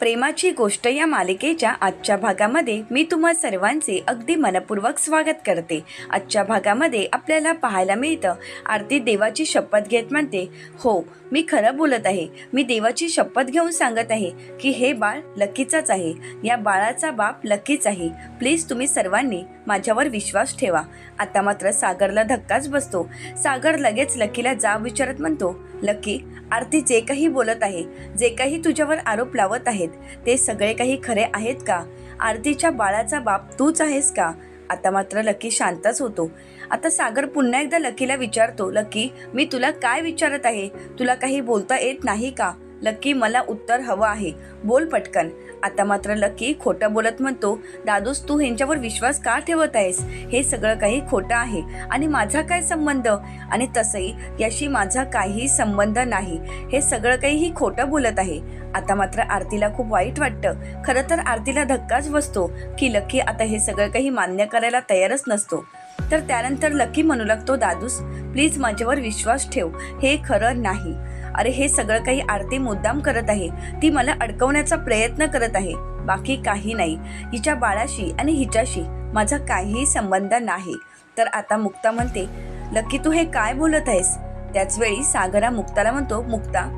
प्रेमाची गोष्ट या मालिकेच्या आजच्या भागामध्ये मी तुम्हा सर्वांचे अगदी मनपूर्वक स्वागत करते. आजच्या भागामध्ये आपल्याला पाहायला मिळतं आरती देवाची शपथ घेत म्हणते. हो मी खरं बोलत आहे. मी देवाची शपथ घेऊन सांगत आहे की हे बाळ लकीचाच आहे. या बाळाचा बाप लकीच आहे. प्लीज तुम्ही सर्वांनी माझ्यावर विश्वास ठेवा. आता मात्र सागरला धक्काच बसतो. सागर लगेच लकीला जाब विचारत म्हणतो लकी आरती जे काही बोलत आहे जे काही तुझ्यावर आरोप लावत आहेत ते सगळे काही खरे आहेत का? आरतीच्या बाळाचा बाप तूच आहेस का? आता मात्र लकी शांतच होतो. आता सागर पुन्हा एकदा लकीला विचारतो लकी मी तुला काय विचारत आहे? तुला काही बोलता येत नाही का? लकी मला उत्तर हवं आहे. बोल पटकन. आता मात्र लकी खोटं बोलत म्हणतो दादूस तू ह्यांच्यावर विश्वास का ठेवत आहेस? हे सगळं काही खोटं आहे. आणि माझा काय संबंध? आणि तसंही याशी माझा काही संबंध नाही. हे सगळं काही ही खोटं बोलत आहे. आता मात्र आरतीला खूप वाईट वाटतं. खरं तर आरतीला धक्काच बसतो की लकी आता हे सगळं काही मान्य करायला तयारच नसतो. तर त्यानंतर लकी म्हणू लागतो दादूस प्लीज माझ्यावर विश्वास ठेव. हे खरं नाही. अरे हे सगळं काही आरती मुद्दाम करत आहे. ती मला अडकवण्याचा प्रयत्न करत आहे. बाकी काही नाही. हिच्या बाळाशी आणि हिच्याशी माझा काहीही संबंध नाही. तर आता मुक्ता म्हणते लकी तू हे काय बोलत आहेस? त्याचवेळी सागरा मुक्ताला म्हणतो मुक्ता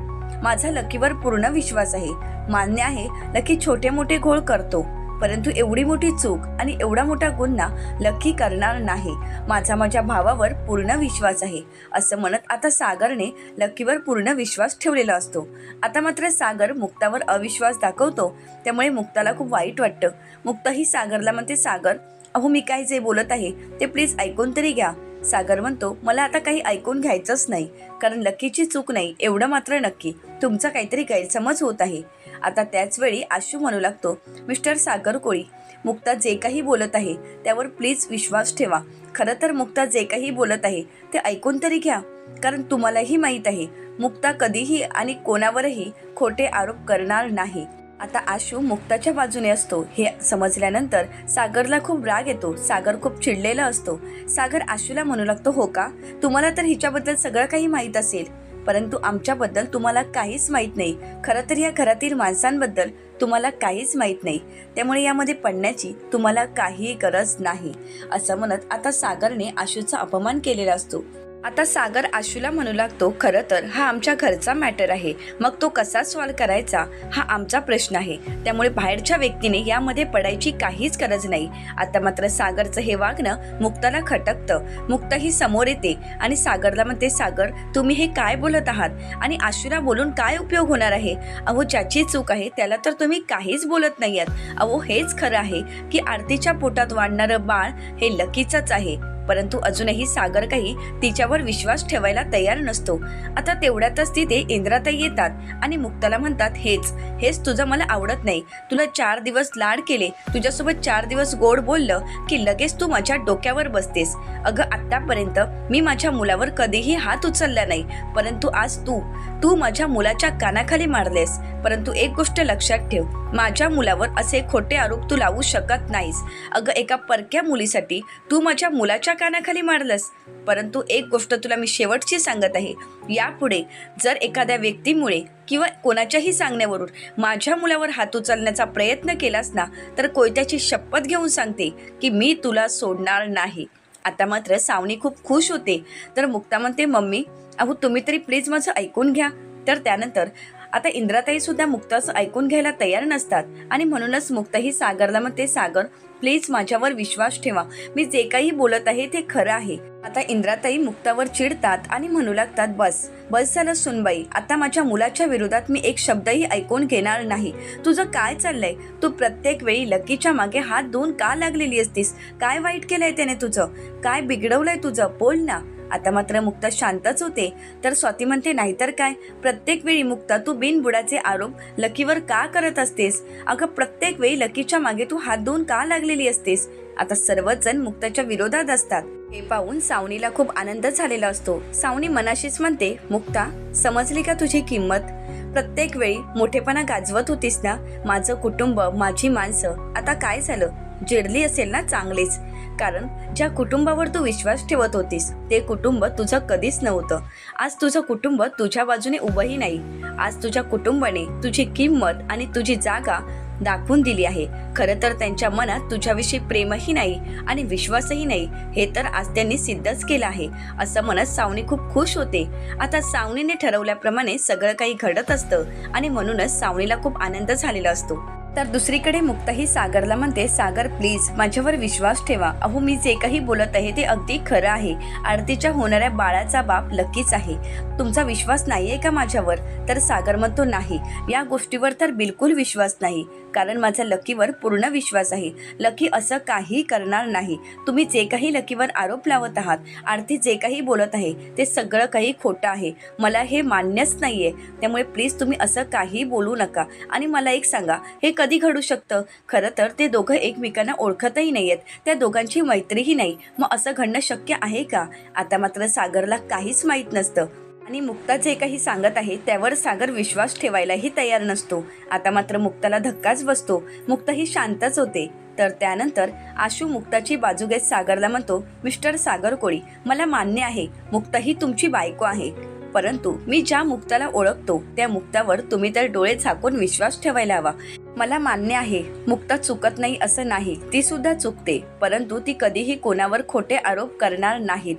माझा लकीवर पूर्ण विश्वास आहे. मान्य आहे लकी छोटे मोठे घोळ करतो. परंतु एवढी मोठी चूक आणि एवढा मोठा गुन्हा लक्की करणार नाही. माझा माझ्या भावावर पूर्ण विश्वास आहे असं म्हणत आता सागरने लक्कीवर पूर्ण विश्वास ठेवलेला असतो. आता मात्र सागर मुक्तावर अविश्वास दाखवतो त्यामुळे मुक्ताला खूप वाईट वाटतं. मुक्ता ही सागरला म्हणते सागर अहो मी काय जे बोलत आहे ते प्लीज ऐकून तरी घ्या. सागर म्हणतो मला आता काही ऐकून घ्यायचंच नाही कारण लकीची चूक नाही एवढं मात्र नक्की. तुमचा काहीतरी गैरसमज होत आहे. आता त्याच वेळी आशू म्हणू लागतो मिस्टर सागर कोळी मुक्ता जे काही बोलत आहे त्यावर प्लीज विश्वास ठेवा. खरं तर मुक्ता जे काही बोलत आहे ते ऐकून तरी घ्या. कारण तुम्हालाही माहीत आहे मुक्ता कधीही आणि कोणावरही खोटे आरोप करणार नाही. आता आशू मुक्ताच्या बाजूने असतो. हे समजल्यानंतर सागरला खूप राग येतो. सागर खूप चिडलेला असतो. सागर आशूला म्हणू लागतो हो का? तुम्हाला तर हिच्याबद्दल सगळं काही माहीत असेल. परंतु आमच्याबद्दल तुम्हाला काहीच माहीत नाही. खरं तर या घरातील माणसांबद्दल तुम्हाला काहीच माहीत नाही. त्यामुळे यामध्ये पडण्याची तुम्हाला काही गरज नाही. असं म्हणत आता सागरने आशूचा अपमान केलेला असतो. आता सागर आशूला म्हणू लागतो खरं तर हा आमच्या घरचा मॅटर आहे. मग तो कसा सॉल्व करायचा? हा आमचा प्रश्न आहे. त्यामुळे बाहेरच्या व्यक्तीने यामध्ये पडायची काहीच गरज नाही. आता मात्र सागरचं हे वागणं मुक्ताला खटकतं. मुक्ता ही समोर येते आणि सागरला म्हणते सागर तुम्ही हे काय बोलत आहात? आणि आशूला बोलून काय उपयोग होणार आहे? अहो ज्याची चूक आहे त्याला तर तुम्ही काहीच बोलत नाही आहात अहो हेच खरं आहे की आरतीच्या पोटात वाढणारं बाळ हे लकीचंच आहे. परंतु अजूनही सागर काही तिच्यावर विश्वास ठेवायला तयार नसतो. आता तेवढ्यातच तिथे इंद्राताई येतात आणि मुक्ताला म्हणतात हेच हेच तुझं मला आवडत नाही. तुला चार दिवस लाड केले. तुझ्यासोबत चार दिवस गोड बोललं की लगेच तू माझ्या डोक्यावर बसतेस. अगं आत्तापर्यंत मी माझ्या मुलावर कधीही हात उचलला नाही. परंतु आज तू तू माझ्या मुलाच्या कानाखाली मारलेस. परंतु एक गोष्ट लक्षात ठेव. माझ्या मुलावर असे खोटे आरोप तू लावू शकत नाहीस. अगं एका परक्या मुलीसाठी तू माझ्या मुलाच्या कानाखाली मारलंस. परंतु एक गोष्ट तुला मी शेवटची सांगत आहे. यापुढे जर एखाद्या व्यक्तीमुळे किंवा कोणाच्याही सांगण्यावरून माझ्या मुलावर हात उचलण्याचा प्रयत्न केलास ना तर कोयत्याची शपथ घेऊन सांगते की मी तुला सोडणार नाही. आता मात्र सावनी खूप खुश होते. तर मुक्ता म्हणते मम्मी अहो तुम्ही तरी प्लीज माझं ऐकून घ्या. तर त्यानंतर आता इंद्राताई सुद्धा मुक्ताचं ऐकून घ्यायला तयार नसतात. आणि म्हणूनच मुक्ताही सागरला सागरला म्हणते सागर प्लीज माझ्यावर विश्वास ठेवा. मी जे काही बोलत आहे ते खरं आहे. आता इंद्राताई मुक्तावर चिडतात आणि म्हणू लागतात बस बस झालं सुनबाई. आता माझ्या मुलाच्या विरोधात मी एक शब्दही ऐकून घेणार नाही. तुझं काय चाललंय? तू प्रत्येक वेळी लकीच्या मागे हात धुवून का लागलेली असतीस? काय वाईट केलंय त्याने तुझं? काय बिघडवलंय तुझं? बोल ना. आता मात्र मुक्ता शांतच होते. तर स्वाती म्हणते नाहीतर काय? प्रत्येक वेळी मुक्ता तू बिनबुडाचे आरोप लकीवर का करत असतेस? अगं प्रत्येक वेळी लकीच्या मागे तू हात धुवून का लागलेली असतेस? आता सर्वच जण मुक्ताच्या विरोधात असतात. हे पाहून सावनीला खूप आनंद झालेला असतो. सावनी मनाशीच म्हणते मुक्ता समजली का तुझी किंमत? प्रत्येक वेळी मोठेपणा गाजवत होतीस ना? माझं कुटुंब माझी माणसं आता काय झालं? जिडली असेल ना चांगलीच. कारण ज्या कुटुंबावर तू विश्वास ठेवत होतीस ते कुटुंब तुझं कधीच नव्हतं. आज तुझं कुटुंब तुझ्या बाजूने उभंही नाही. आज तुझ्या कुटुंबाने तुझी किंमत आणि तुझी जागा दाखवून दिली आहे. खरं तर त्यांच्या मनात तुझ्याविषयी प्रेमही नाही आणि विश्वासही नाही. हे तर आज त्यांनी सिद्धच केलं आहे. असं म्हणत सावनी खूप खुश होते. आता सावनीने ठरवल्याप्रमाणे सगळं काही घडत असतं आणि म्हणूनच सावनीला खूप आनंद झालेला असतो. तर दुसरीकडे मुक्ताही सागरला म्हणते सागर प्लीज माझ्यावर विश्वास ठेवा. अहो मी जे काही बोलत आहे ते अगदी खरं आहे. आरतीच्या होणाऱ्या बाळाचा बाप लक्कीच आहे. तुमचा विश्वास नाही आहे का माझ्यावर तर सागर म्हणतो नाही. या गोष्टीवर तर बिलकुल विश्वास नाही. कारण माझा लकीवर पूर्ण विश्वास आहे. लकी असं काही करणार नाही. तुम्ही जे काही लकीवर आरोप लावत आहात आरती जे काही बोलत आहे ते सगळं काही खोटं आहे. मला हे मान्यच नाही आहे त्यामुळे प्लीज तुम्ही असं काही बोलू नका. आणि मला एक सांगा हे कधी घडू शकतं? खरं तर ते दोघं एकमेकांना ओळखतही नाही आहेत त्या दोघांची मैत्रीही नाही. मग असं घडणं शक्य आहे का? आता मात्र सागरला काहीच माहीत नसतं. आणि मुक्ता जे काही सांगत आहे त्यावर सागर विश्वास ठेवायलाही तयार नसतो. आता मात्र मुक्ताला धक्काच बसतो. मुक्ता ही शांतच होते. तर त्यानंतर आशू मुक्ताची बाजू घेत सागरला म्हणतो मिस्टर सागर कोळी मला मान्य आहे मुक्ता ही तुमची बायको आहे. परंतु मी ज्या मुक्ताला ओळखतो त्या मुक्तावर तुम्ही तर डोळे झाकून विश्वास ठेवायला हवा. मला मान्य आहे मुक्ता चुकत नाही असं नाही ती सुद्धा चुकते परंतु ती कधीही कोणावर खोटे आरोप करणार नाहीत.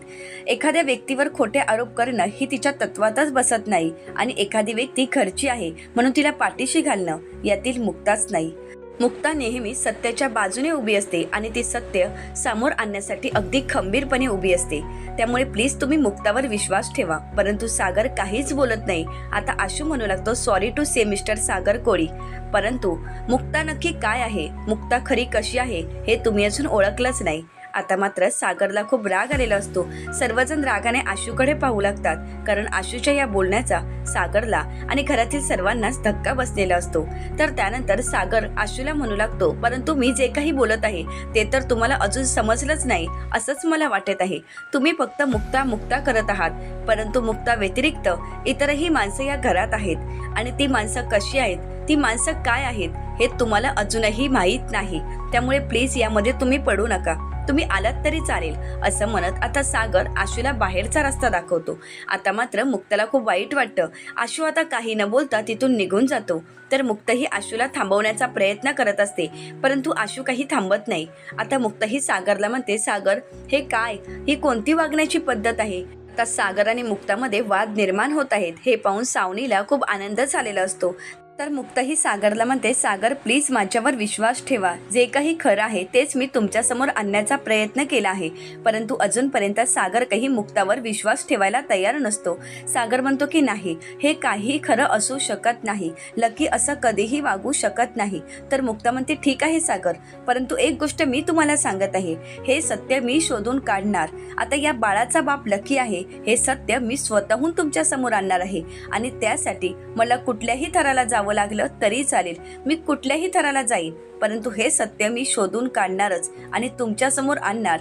एखाद्या व्यक्तीवर खोटे आरोप करणं ही तिच्या तत्वातच बसत नाही आणि एखादी व्यक्ती घरची आहे म्हणून तिला पाठीशी घालणं यातील मुक्ताच नाही. मुक्ता नेहमी सत्याच्या बाजूने उभी असते आणि ती सत्य समोर आणण्यासाठी अगदी खंबीरपणे उभी असते. त्यामुळे प्लीज तुम्ही मुक्तावर विश्वास ठेवा. परंतु सागर काहीच बोलत नाही. आता आशू म्हणू लागतो sorry to say mister Sagar Koli. परंतु मुक्ता नक्की काय आहे? मुक्ता खरी कशी आहे? हे तुम्ही अजून ओळखलंच नाही. आता मात्र सागरला खूप राग आलेला असतो. सर्वजण रागाने आशूकडे पाहू लागतात. कारण आशूच्या या बोलण्याचा सागरला आणि घरातील सर्वांनाच धक्का बसलेला असतो. तर त्यानंतर सागर आशूला म्हणू लागतो परंतु मी जे काही बोलत आहे ते तर तुम्हाला अजून समजलंच नाही असंच मला वाटत आहे. तुम्ही फक्त मुक्ता मुक्ता करत आहात. परंतु मुक्ता व्यतिरिक्त इतरही माणसं या घरात आहेत. आणि ती माणसं कशी आहेत ती माणसं काय आहेत हे तुम्हाला अजूनही माहीत नाही. त्यामुळे प्लीज यामध्ये तुम्ही पडू नका. तुम्ही आलात तरी चालेल असं म्हणत आता सागर आशूला बाहेरचा रस्ता दाखवतो. आता मात्र मुक्ताला खूप वाईट वाटतं. आशू आता काही न बोलता तिथून निघून जातो. तर मुक्तही आशूला थांबवण्याचा प्रयत्न करत असते परंतु आशू काही थांबत नाही. आता मुक्तही सागरला म्हणते सागर हे काय? ही कोणती वागण्याची पद्धत आहे? आता सागर आणि मुक्तामध्ये वाद निर्माण होत आहेत. हे पाहून सावनीला खूप आनंद झालेला असतो. तर मुक्ताही सागरला म्हणते सागर प्लीज माझ्यावर विश्वास ठेवा. जे काही खरं आहे तेच मी तुमच्यासमोर आणण्याचा प्रयत्न केला आहे. परंतु अजूनपर्यंत सागर काही मुक्तावर विश्वास ठेवायला तयार नसतो. सागर म्हणतो की नाही हे काही खरं असू शकत नाही. लकी असं कधीही वागू शकत नाही. तर मुक्ता म्हणते ठीक आहे सागर. परंतु एक गोष्ट मी तुम्हाला सांगत आहे. हे सत्य मी शोधून काढणार. आता या बाळाचा बाप लकी आहे. हे सत्य मी स्वतःहून तुमच्यासमोर आणणार आहे. आणि त्यासाठी मला कुठल्याही थराला जावं लागलं तरी चालेल. मी कुठल्याही थराला जाईन परंतु हे सत्य मी शोधून काढणारच आणि तुमच्यासमोर आणणार.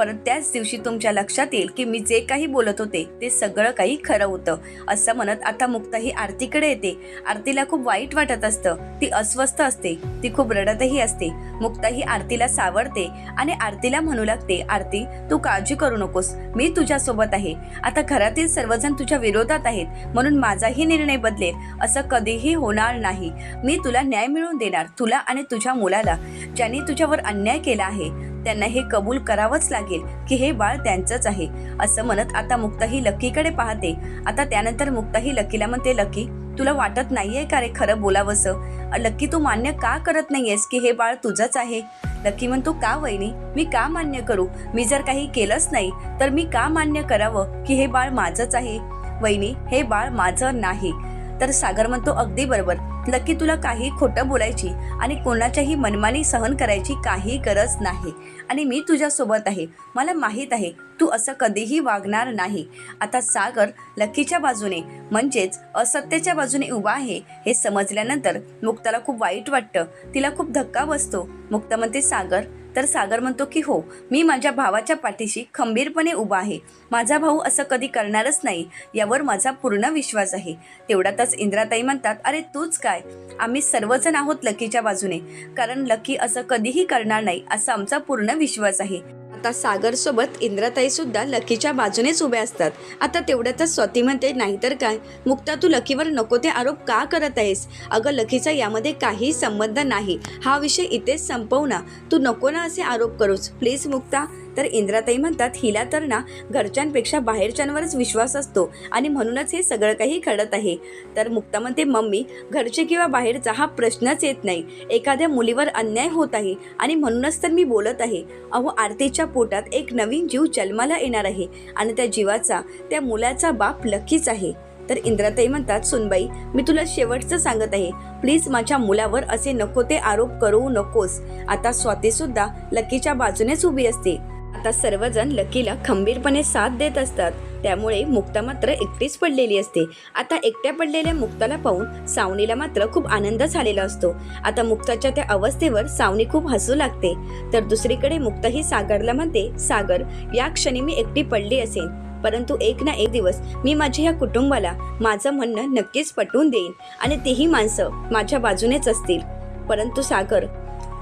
परत त्याच दिवशी तुमच्या लक्षात येईल की मी जे काही बोलत होते ते सगळं काही खरं होतं. असं म्हणत आता मुक्ता ही आरतीकडे येते. आरतीला खूप वाईट वाटत असतं. ती अस्वस्थ असते. ती खूप रडतही असते. मुक्ता ही आरतीला सावरते आणि आरतीला म्हणू लागते आरती तू काळजी करू नकोस. मी तुझ्यासोबत आहे. आता घरातील सर्वजण तुझ्या विरोधात आहेत. म्हणून माझाही निर्णय बदलेल. असं कधीही होणार नाही. मी तुला न्याय मिळवून देणार. तुला आणि तुझ्या मुलाला. ज्यांनी तुझ्यावर अन्याय केला आहे त्यांना हे कबूल करावंच लागेल की हे बाळ त्यांचंच आहे असं म्हणत आता मुक्ताही लक्कीकडे पाहते. आता त्यानंतर मुक्ताही लकीला म्हणते लकी तुला वाटत नाहीये का रे खरं बोलावंसं? लक्की तू मान्य का करत नाहीयेस की हे बाळ तुझंच आहे? लकी म्हणतो का वहिनी मी का मान्य करू? मी जर काही केलंच नाही तर मी का मान्य करावं की हे बाळ माझंच आहे? वहिनी हे बाळ माझं नाही. तर सागर म्हणतो अगदी बरोबर. नक्की तुला काही खोटं बोलायची आणि कोणाच्याही मनमानी सहन करायची काही गरज नाही. आणि मी तुझ्यासोबत आहे. मला माहीत आहे तू असं कधीही वागणार नाही. आता सागर लकीच्या बाजूने म्हणजेच असत्याच्या बाजूने उभा आहे हे समजल्यानंतर मुक्ताला खूप वाईट वाटतं. तिला खूप धक्का बसतो. मुक्ता म्हणते सागर तर सागर म्हणतो की हो मी माझ्या भावाच्या पाठीशी खंबीरपणे उभा आहे. माझा भाऊ असं कधी करणारच नाही यावर माझा पूर्ण विश्वास आहे. तेवढ्यातच इंद्राताई म्हणतात अरे तूच काय? आम्ही सर्वजण आहोत लकीच्या बाजूने. कारण लकी असं कधीही करणार नाही असा आमचा पूर्ण विश्वास आहे. आता सागरसोबत सोबत सुद्धा लकीच्या बाजूनेच उभ्या असतात. आता तेवढ्यातच स्वाती म्हणते नाहीतर काय? मुक्ता तू लकीवर नको ते आरोप का करत आहेस? अगं लकीचा यामध्ये काही संबंध नाही. हा विषय इथेच संपवना तू नको ना असे आरोप करूच प्लीज मुक्ता. तर इंद्राताई म्हणतात हिला तर ना घरच्यांपेक्षा बाहेरच्यांवरच विश्वास असतो आणि म्हणूनच हे सगळं काही घडत आहे. तर मुक्ता म्हणते मम्मी घरचे किंवा बाहेरचा हा प्रश्नच येत नाही. एखाद्या मुलीवर अन्याय होत आहे आणि म्हणूनच तर मी बोलत आहे. अहो आरतीच्या पोटात एक नवीन जीव जन्माला येणार आहे आणि त्या जीवाचा त्या मुलाचा बाप लक्कीच आहे. तर इंद्राताई म्हणतात सुनबाई मी तुला शेवटचं सांगत आहे. प्लीज माझ्या मुलावर असे नको ते आरोप करू नकोस. आता स्वातीसुद्धा लकीच्या बाजूनेच उभी असते. आता सर्वजण लकीला खंबीरपणे साथ देत असतात. त्यामुळे मुक्ता मात्र एकटीच पडलेली असते. आता एकट्या पडलेल्या मुक्ताला पाहून सावनीला मात्र खूप आनंद झालेला असतो. आता मुक्ताच्या त्या अवस्थेवर सावनी खूप हसू लागते. तर दुसरीकडे मुक्ता ही सागरला म्हणते सागर या क्षणी मी एकटी पडली असेल परंतु एक ना एक दिवस मी माझ्या या कुटुंबाला माझं म्हणणं नक्कीच पटवून देईन. आणि तेही माणसं माझ्या बाजूनेच असतील. परंतु सागर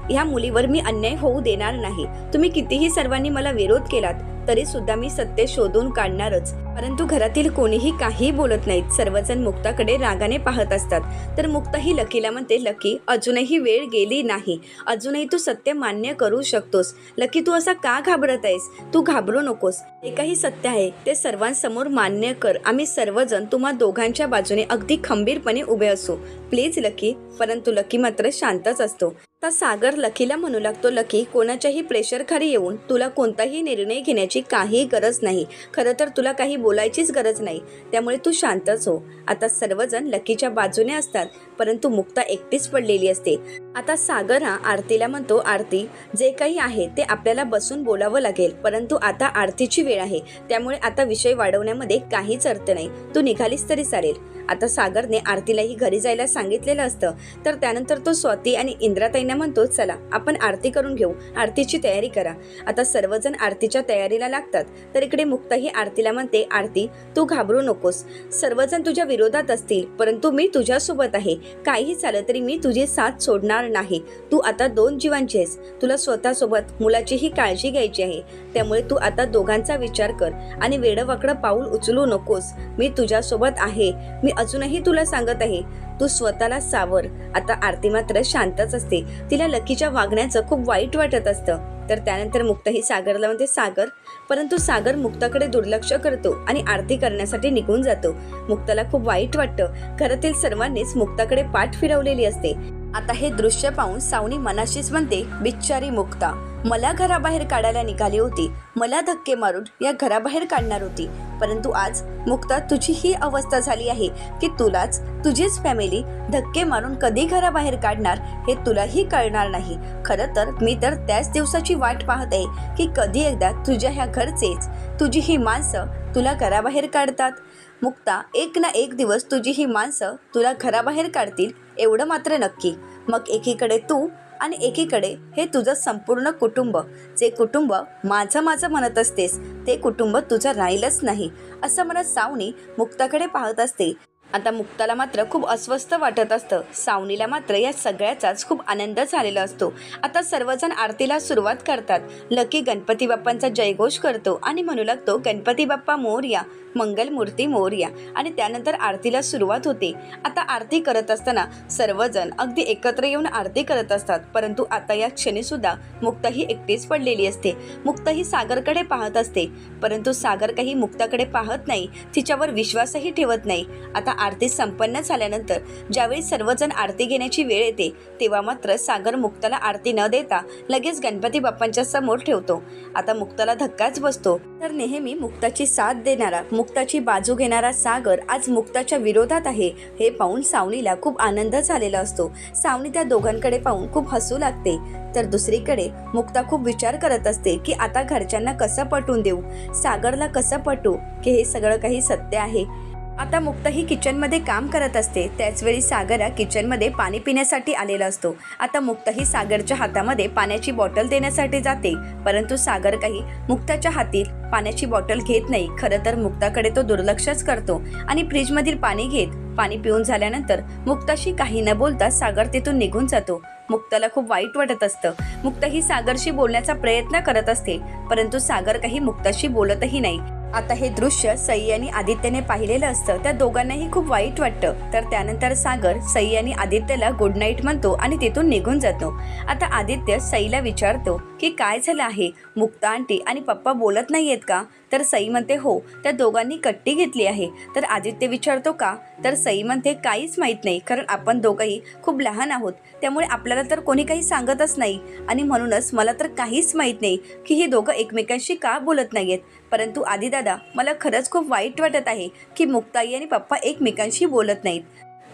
ह्या मुलीवर मी अन्याय होऊ देणार नाही. तुम्ही कितीही सर्वांनी मला विरोध केलात तरी सुद्धा मी सत्य शोधून काढणारच. परंतु घरातील कोणीही काही बोलत नाहीत. सर्वजण मुक्ताकडे रागाने पाहत असतात. तर मुक्ता ही लकीला म्हणते लकी अजूनही वेळ गेली नाही. अजूनही तू सत्य मान्य करू शकतोस. लकी तू असा का घाबरत आहेस? तू घाबरू नकोस. हे काही सत्य आहे ते सर्वांसमोर मान्य कर. आम्ही सर्वजण तुम्हा दोघांच्या बाजूने अगदी खंबीरपणे उभे असू. Please lucky. परंतु लकी मात्र शांतच असतो. आता सागर लकीला म्हणू लागतो लकी कोणाच्याही प्रेशर खाली येऊन तुला कोणताही निर्णय घेण्याची काही गरज नाही. खरं तर तुला काही बोलायचीच गरज नाही. त्यामुळे तू शांतच हो. आता सर्वजण लकीच्या बाजूने असतात. परंतु मुक्ता एकटीच पडलेली असते. आता सागर हा आरतीला म्हणतो आरती जे काही आहे ते आपल्याला बसून बोलावं लागेल परंतु आता आरतीची वेळ आहे. त्यामुळे आता विषय वाढवण्यामध्ये काहीच अर्थ नाही. तू निघालीस तरी चालेल. आता सागरने आरतीलाही घरी जायला सांगितलेलं असतं. तर त्यानंतर तो स्वाती आणि इंद्राताईंना म्हणतो चला आपण आरती करून घेऊ. आरतीची तयारी करा. आता सर्वजण आरतीच्या तयारीला लागतात. तर इकडे मुक्ताही आरतीला म्हणते आरती तू घाबरू नकोस. सर्वजण तुझ्या विरोधात असतील परंतु मी तुझ्यासोबत आहे. काही झालं तरी मी तुझी साथ सोडणार नाही. तू आता दोन जीवांची आहेस. तुला स्वतःसोबत मुलाचीही काळजी घ्यायची आहे. त्यामुळे तू आता दोघांचा विचार कर आणि वेडवाकडं पाऊल उचलू नकोस. मी तुझ्यासोबत आहे. मी अजूनही तुला सांगत आहे. तू स्वतःला सावर. आता आरती मात्र शांतच असते. तिला लकीच्या वागण्याचं खूप वाईट वाटत असतं. तर त्यानंतर मुक्ता ही सागरला म्हणते सागर. परंतु सागर मुक्ताकडे दुर्लक्ष करतो आणि आरती करण्यासाठी निघून जातो. मुक्ताला खूप वाईट वाटतं. घरातील सर्वांनीच मुक्ताकडे पाठ फिरवलेली असते. आता हे दृश्य पाहून सावनी मनाशीच म्हणते बिच्चारी मुक्ता मला घराबाहेर काढायला निघाली होती. मला धक्के मारून या घराबाहेर काढणार होती. परंतु आज मुक्ता तुझी ही अवस्था झाली आहे की तुलाच तुझीच फॅमिली धक्के मारून कधी घराबाहेर काढणार हे तुलाही कळणार नाही. खरं तर मी तर त्याच दिवसाची वाट पाहत आहे की कधी एकदा तुझ्या ह्या घरचेच तुझी ही माणसं तुला घराबाहेर काढतात. मुक्ता एक ना एक दिवस तुझी ही माणसं तुला घराबाहेर काढतील एवढं मात्र नक्की. मग एकीकडे तू आणि एकीकडे हे तुझं संपूर्ण कुटुंब. जे कुटुंब माझं माझं म्हणत असतेस ते कुटुंब तुझं राहिलंच नाही असं म्हणत सावनी मुक्ताकडे पाहत असते. आता मुक्ताला मात्र खूप अस्वस्थ वाटत असतं. सावनीला मात्र या सगळ्याचाच खूप आनंद झालेला असतो. आता सर्वजण आरतीला सुरुवात करतात. लकी गणपती बाप्पांचा जयघोष करतो आणि म्हणू लागतो गणपती बाप्पा मोर्या मंगलमूर्ती मोर्या. आणि त्यानंतर आरतीला सुरुवात होते. आता आरती करत असताना सर्वजण अगदी एकत्र येऊन आरती करत असतात. परंतु आता या क्षणीसुद्धा सुद्धा ही एकटीच पडलेली असते. मुक्ता ही सागरकडे पाहत असते. परंतु सागर काही मुक्ताकडे पाहत नाही. तिच्यावर विश्वासही ठेवत नाही. आता आरती संपन्न झाल्यानंतर ज्यावेळी सर्वजण आरती घेण्याची वेळ येते तेव्हा मात्र सागर मुक्ताला आरती न देता लगेच गणपती बाप्पांच्या समोर ठेवतो. आता मुक्ताला धक्काच बसतो. तर नेहमी मुक्ताची साथ देणारा मुक्ताची बाजू घेणारा सागर आज मुक्ताच्या विरोधात आहे. हे पाहून सावनीला खूप आनंद झालेला असतो. सावनी त्या दोघांकडे पाहून खूप हसू लागते. तर दुसरीकडे मुक्ता खूप विचार करत असते की आता घरच्यांना कसं पटवून देऊ? सागरला कसं पटू की हे सगळं काही सत्य आहे? आता मुक्ता ही किचनमध्ये काम करत असते. त्याचवेळी सागर किचनमध्ये पाणी पिण्यासाठी आलेला असतो. आता मुक्ता ही सागरच्या हातामध्ये पाण्याची बॉटल देण्यासाठी जाते. परंतु सागर काही मुक्ताच्या हातील पाण्याची बॉटल घेत नाही. खरं तर मुक्ताकडे तो दुर्लक्षच करतो आणि फ्रीजमधील पाणी घेत पाणी पिऊन झाल्यानंतर मुक्ताशी काही न बोलता सागर तिथून निघून जातो. मुक्ताला खूप वाईट वाटत असतं. मुक्ता ही सागरशी बोलण्याचा प्रयत्न करत असते. परंतु सागर काही मुक्ताशी बोलतही नाही. आता हे दृश्य सई आणि आदित्यने पाहिलेलं असतं. त्या दोघांनाही खूप वाईट वाटतं. तर त्यानंतर सागर सई आणि आदित्यला गुड नाईट म्हणतो आणि तिथून निघून जातो. आता आदित्य सईला विचारतो की काय झालं आहे? मुक्ता आंटी आणि पप्पा बोलत नाही आहेत का? तर सई म्हणते हो. त्या दोघांनी कट्टी घेतली आहे. तर आदित्य विचारतो का? तर सई म्हणते काहीच माहीत नाही कारण आपण दोघंही खूप लहान आहोत. त्यामुळे आपल्याला तर कोणी काही सांगतच नाही. आणि म्हणूनच मला तर काहीच माहीत नाही की ही दोघं एकमेकांशी का बोलत नाही आहेत परंतु आदिदादा मला खरंच खूप वाईट वाटत आहे की मुक्ताई आणि पप्पा एकमेकांशी बोलत नाहीत.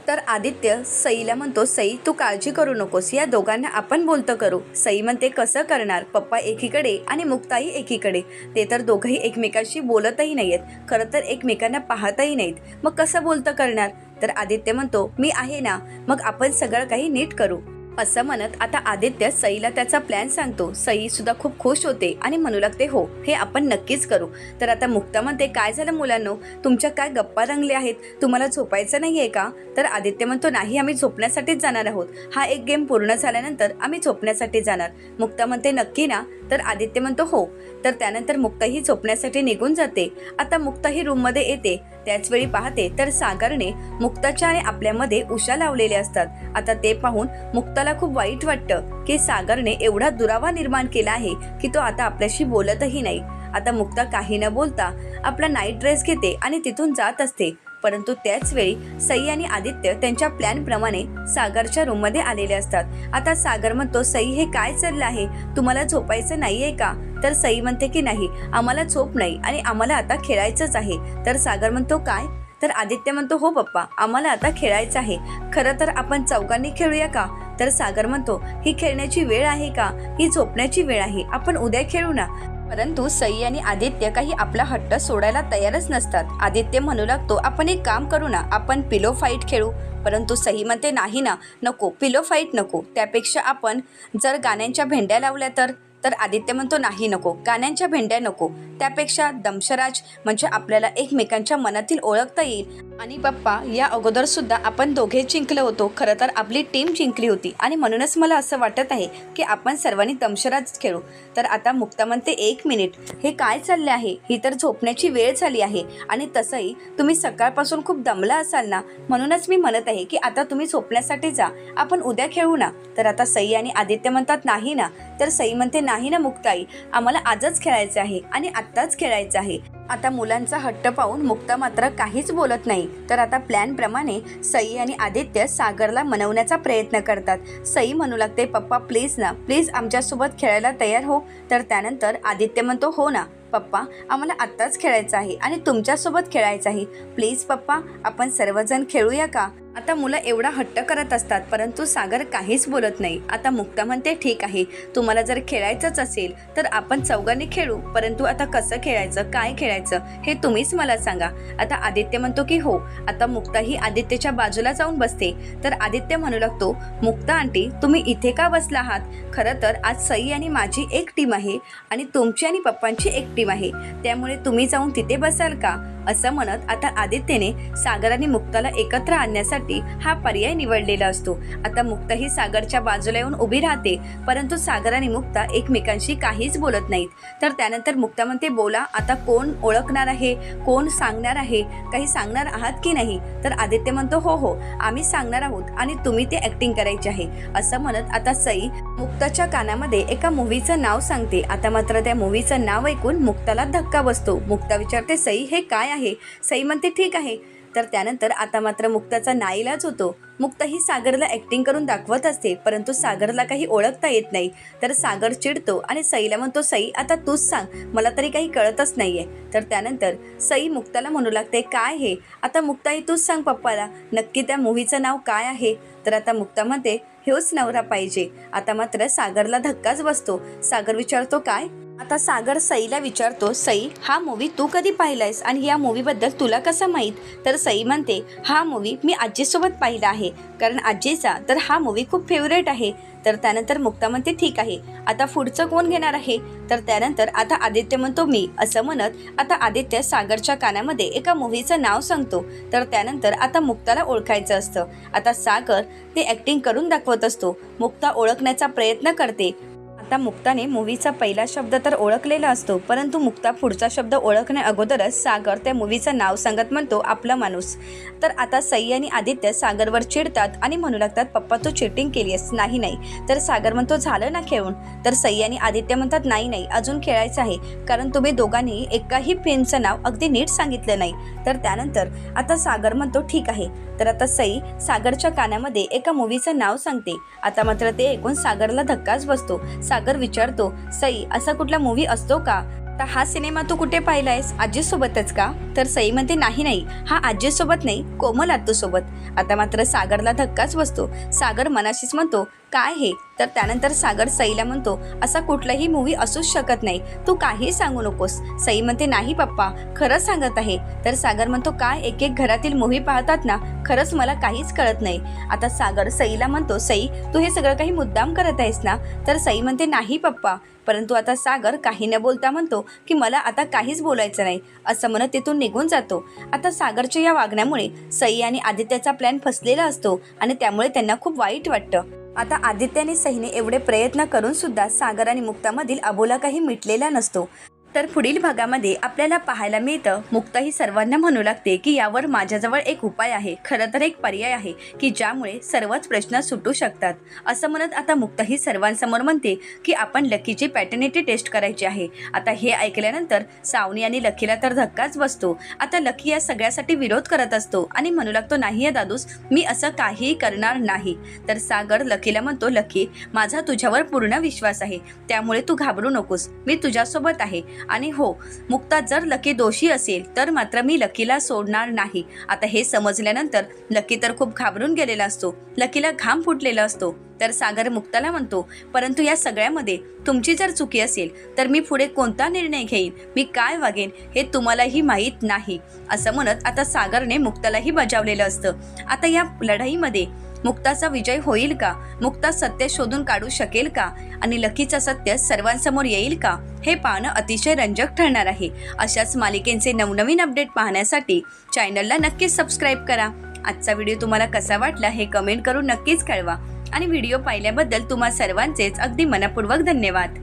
तर आदित्य सईला म्हणतो सई तू काळजी करू नकोस. या दोघांना आपण बोलतं करू. सई म्हणते कसं करणार? पप्पा एकीकडे आणि मुक्ताई एकीकडे. ते तर दोघंही एकमेकांशी बोलतही नाहीयेत. खरं तर एकमेकांना पाहतही नाहीत. मग कसं बोलतं करणार? तर आदित्य म्हणतो मी आहे ना. मग आपण सगळं काही नीट करू. असं म्हणत आता आदित्य सईला त्याचा प्लॅन सांगतो. सई सुद्धा खूप खुश होते आणि म्हणू लागते हो हे आपण नक्कीच करू. तर आता मुक्तामध्ये काय झालं मुलांनो? तुमच्या काय गप्पा रंगल्या आहेत? तुम्हाला झोपायचं नाही आहे का? तर आदित्य म्हणतो नाही आम्ही झोपण्यासाठीच जाणार आहोत. हा एक गेम पूर्ण झाल्यानंतर आम्ही झोपण्यासाठी जाणार. मुक्ता म्हणते नक्की ना. तर आदित्य म्हणतो हो. तर त्यानंतर मुक्ताही झोपण्यासाठी निघून जाते. आता मुक्ताही रूममध्ये येते. त्याचवेळी पाहते तर सागरने मुक्ताच्या आणि आपल्यामध्ये उशा लावलेल्या असतात. आता ते पाहून मुक्ताला खूप वाईट वाटतं की सागरने एवढा दुरावा निर्माण केला आहे की तो आता आपल्याशी बोलतही नाही. आता मुक्ता काही न बोलता आपला नाईट ड्रेस घेते आणि तिथून जात असते. परंतु त्याचवेळी सई आणि आदित्य त्यांच्या प्लॅनप्रमाणे सागरच्या रूममध्ये आलेले असतात. आता सागर म्हणतो सई हे काय चाललं आहे? तुम्हाला झोपायचं नाहीये का? तर सई म्हणते की नाही आम्हाला झोप नाही आणि आम्हाला आता खेळायचंच आहे. तर सागर म्हणतो काय? तर आदित्य म्हणतो हो पप्पा आम्हाला आता खेळायचं आहे. खरं तर आपण चौकांनी खेळूया का? तर सागर म्हणतो ही खेळण्याची वेळ आहे का? ही झोपण्याची वेळ आहे. आपण उद्या खेळू ना. परंतु सई आणि आदित्य काही आपला हट्ट सोडायला तयारच नसतात. आदित्य म्हणू लागतो आपण एक काम करू ना आपण पिलो फाईट खेळू. परंतु सही म्हणते नाही ना नको पिलो फाईट नको. त्यापेक्षा आपण जर गाण्यांच्या भेंड्या लावल्या तर तर आदित्य म्हणतो नाही नको गाण्यांच्या भेंड्या नको. त्यापेक्षा दमशराज म्हणजे आपल्याला एकमेकांच्या मनातील ओळखता येईल. आणि पप्पा या अगोदर सुद्धा आपण दोघे जिंकलो होतो. खरं तर आपली टीम जिंकली होती. आणि म्हणूनच मला असं वाटत आहे की आपण सर्वांनी दमशराज खेळू. तर आता मुक्ता म्हणते एक मिनिट. हे काय चालले आहे? ही तर झोपण्याची वेळ झाली आहे. आणि तसंही तुम्ही सकाळपासून खूप दमला असाल ना? म्हणूनच मी म्हणत आहे की आता तुम्ही झोपण्यासाठी जा. आपण उद्या खेळू ना. तर आता सई आणि आदित्य म्हणतात नाही ना. तर सई म्हणते नाही नाही ना मुक्ताई? आम्हाला आजच खेळायचं आहे आणि आत्ताच खेळायचं आहे. आता मुलांचा हट्ट पाहून मुक्ता मात्र काहीच बोलत नाही. तर आता प्लॅन प्रमाणे सई आणि आदित्य सागरला मनवण्याचा प्रयत्न करतात. सई म्हणू लागते पप्पा प्लीज ना प्लीज आमच्यासोबत खेळायला तयार हो. तर त्यानंतर आदित्य म्हणतो हो ना पप्पा आम्हाला आत्ताच खेळायचं आहे आणि तुमच्यासोबत खेळायचं आहे. प्लीज पप्पा आपण सर्वजण खेळूया का? आता मुलं एवढा हट्ट करत असतात परंतु सागर काहीच बोलत नाही. आता मुक्ता म्हणते ठीक आहे तुम्हाला जर खेळायचंच असेल तर आपण चौघांनी खेळू. परंतु आता कसं खेळायचं काय खेळायचं हे तुम्हीच मला सांगा. आता आदित्य म्हणतो की हो आता मुक्ता ही आदित्यच्या बाजूला जाऊन बसते. तर आदित्य म्हणू लागतो मुक्ता आंटी तुम्ही इथे का बसला आहात? खरं तर आज सई आणि माझी एक टीम आहे आणि तुमची आणि पप्पांची एक टीम आहे. त्यामुळे तुम्ही जाऊन तिथे बसाल का? असं म्हणत आता आदित्यने सागर आणि मुक्ताला एकत्र आणण्यासाठी हा पर्याय निवडलेला असतो. आता मुक्ता ही सागरच्या बाजूला येऊन उभी राहते परंतु सागर आणि मुक्ता एकमेकांशी काहीच बोलत नाहीत. तर त्यानंतर मुक्ता म्हणते बोला आता कोण ओळखणार आहे? कोण सांगणार आहे? काही सांगणार आहात की नाही? तर आदित्य म्हणतो हो हो आम्ही सांगणार आहोत आणि तुम्ही ते ऍक्टिंग करायचे आहे. असं म्हणत आता सई मुक्ताच्या कानामध्ये एका मूवीचं नाव सांगते. आता मात्र त्या मूवीचं नाव ऐकून मुक्ताला धक्का बसतो. मुक्ता विचारते सई हे काय आहे. सई म्हणते ठीक आहे. तर त्यानंतर आता मात्र मुक्ताचा नाईलाज होतो. मुक्ता ही सागरला ॲक्टिंग करून दाखवत असते परंतु सागरला काही ओळखता येत नाही. तर सागर चिडतो आणि सईला म्हणतो सई आता तूच सांग मला तरी काही कळतच नाही आहे तर त्यानंतर सई मुक्ताला म्हणू लागते काय हे? आता मुक्ताही तूच सांग पप्पाला नक्की त्या मूवीचं नाव काय आहे? तर आता मुक्ता म्हणते हेच नवरा पाहिजे. आता मात्र सागरला धक्काच बसतो. सागर विचारतो काय? आता सागर सईला विचारतो सई हा मूवी तू कधी पाहिलायस आणि या मूवीबद्दल तुला कसं माहीत? तर सई म्हणते हा मूवी मी आजीसोबत पाहिला आहे. कारण आजीचा तर हा मूवी खूप फेवरेट आहे. तर त्यानंतर मुक्ता म्हणते ठीक आहे. आता पुढचं कोण घेणार आहे? तर त्यानंतर आता आदित्य म्हणतो मी. असं म्हणत आता आदित्य सागरच्या कानामध्ये एका मूवीचं नाव सांगतो. तर त्यानंतर आता मुक्ताला ओळखायचं असतं. आता सागर ते ॲक्टिंग करून दाखवत असतो. मुक्ता ओळखण्याचा प्रयत्न करते. आता मुक्ताने मूवीचा पहिला शब्द तर ओळखलेला असतो परंतु मुक्ता पुढचा शब्द ओळखण्या अगोदरच सागर त्या मूवीचं नाव सांगत म्हणतो आपला माणूस. तर आता सई आणि आदित्य सागरवर चिडतात आणि म्हणू लागतात पप्पा तू चिटिंग केलीस नाही नाही. तर सागर म्हणतो झालं ना खेळून? तर सई आणि आदित्य म्हणतात नाही नाही अजून खेळायचं आहे कारण तुम्ही दोघांनी एकाही फिल्मचं नाव अगदी नीट सांगितलं नाही. तर त्यानंतर आता सागर म्हणतो ठीक आहे. तर आता सई सागरच्या कानामध्ये एका मूवीचं नाव सांगते. आता मात्र ते ऐकून सागरला धक्काच बसतो. सागर विचारतो सई असा कुठला मूवी असतो का? तर हा सिनेमा तू कुठे पाहिलायस? आजीसोबतच का? तर सई म्हणते नाही नाही. हा आजीसोबत नाही कोमल आत्तूसोबत आता मात्र सागरला धक्काच बसतो. सागर मनाशीच म्हणतो काय हे? तर त्यानंतर सागर सईला म्हणतो असा कुठलाही मूवी असूच शकत नाही. तू काही सांगू नकोस. सई म्हणते नाही पप्पा खरंच सांगत आहे. तर सागर म्हणतो काय? एक एक घरातील मूवी पाहतात ना खरंच मला काहीच कळत नाही. आता सागर सईला म्हणतो सई तू हे सगळं काही मुद्दाम करत आहेस ना? तर सई म्हणते नाही पप्पा. परंतु आता सागर काही न बोलता म्हणतो की मला आता काहीच बोलायचं नाही. असं म्हणत तिथून निघून जातो. आता सागरच्या या वागण्यामुळे सई आणि आदित्याचा प्लॅन फसलेला असतो आणि त्यामुळे त्यांना खूप वाईट वाटतं. आता आदित्य आणि एवढे प्रयत्न करून सुद्धा सागर आणि मुक्तामधील अबोला काही मिटलेला नसतो. तर पुढील भागामध्ये आपल्याला पाहायला मिळतं मुक्ता ही सर्वांना म्हणू लागते की यावर माझ्याजवळ एक उपाय आहे. खरं तर एक पर्याय आहे की ज्यामुळे सर्वच प्रश्न सुटू शकतात. असं म्हणत आता मुक्ता ही सर्वांसमोर म्हणते की आपण लकीची पॅटर्निटी टेस्ट करायची आहे. आता हे ऐकल्यानंतर सावनी आणि लकीला तर धक्काच बसतो. आता लकी या सगळ्यासाठी विरोध करत असतो आणि म्हणू लागतो नाही दादूस मी असं काहीही करणार नाही. तर सागर लकीला म्हणतो लकी माझा तुझ्यावर पूर्ण विश्वास आहे. त्यामुळे तू घाबरू नकोस. मी तुझ्यासोबत आहे. आणि हो मुक्ता जर लकी दोषी असेल तर मात्र मी लकीला सोडणार नाही. आता हे समजल्यानंतर लकी तर खूप घाबरून गेलेला असतो. लकीला घाम फुटलेला असतो. तर सागर मुक्ताला म्हणतो परंतु या सगळ्यामध्ये तुमची जर चुकी असेल तर मी पुढे कोणता निर्णय घेईन? मी काय वागेन हे तुम्हालाही माहीत नाही. असं म्हणत आता सागरने मुक्तालाही बजावलेलं असतं. आता या लढाईमध्ये मुक्ताचा विजय होईल का? मुक्ता सत्य शोधून काढू शकेल का? आणि लकीचं सत्य सर्वांसमोर येईल का? हे पाहणं अतिशय रंजक ठरणार आहे. अशाच मालिकेंचे नवनवीन अपडेट पाहण्यासाठी चॅनलला नक्कीच सबस्क्राईब करा. आजचा व्हिडिओ तुम्हाला कसा वाटला हे कमेंट करून नक्कीच कळवा. आणि व्हिडिओ पाहिल्याबद्दल तुम्हा सर्वांचेच अगदी मनपूर्वक धन्यवाद.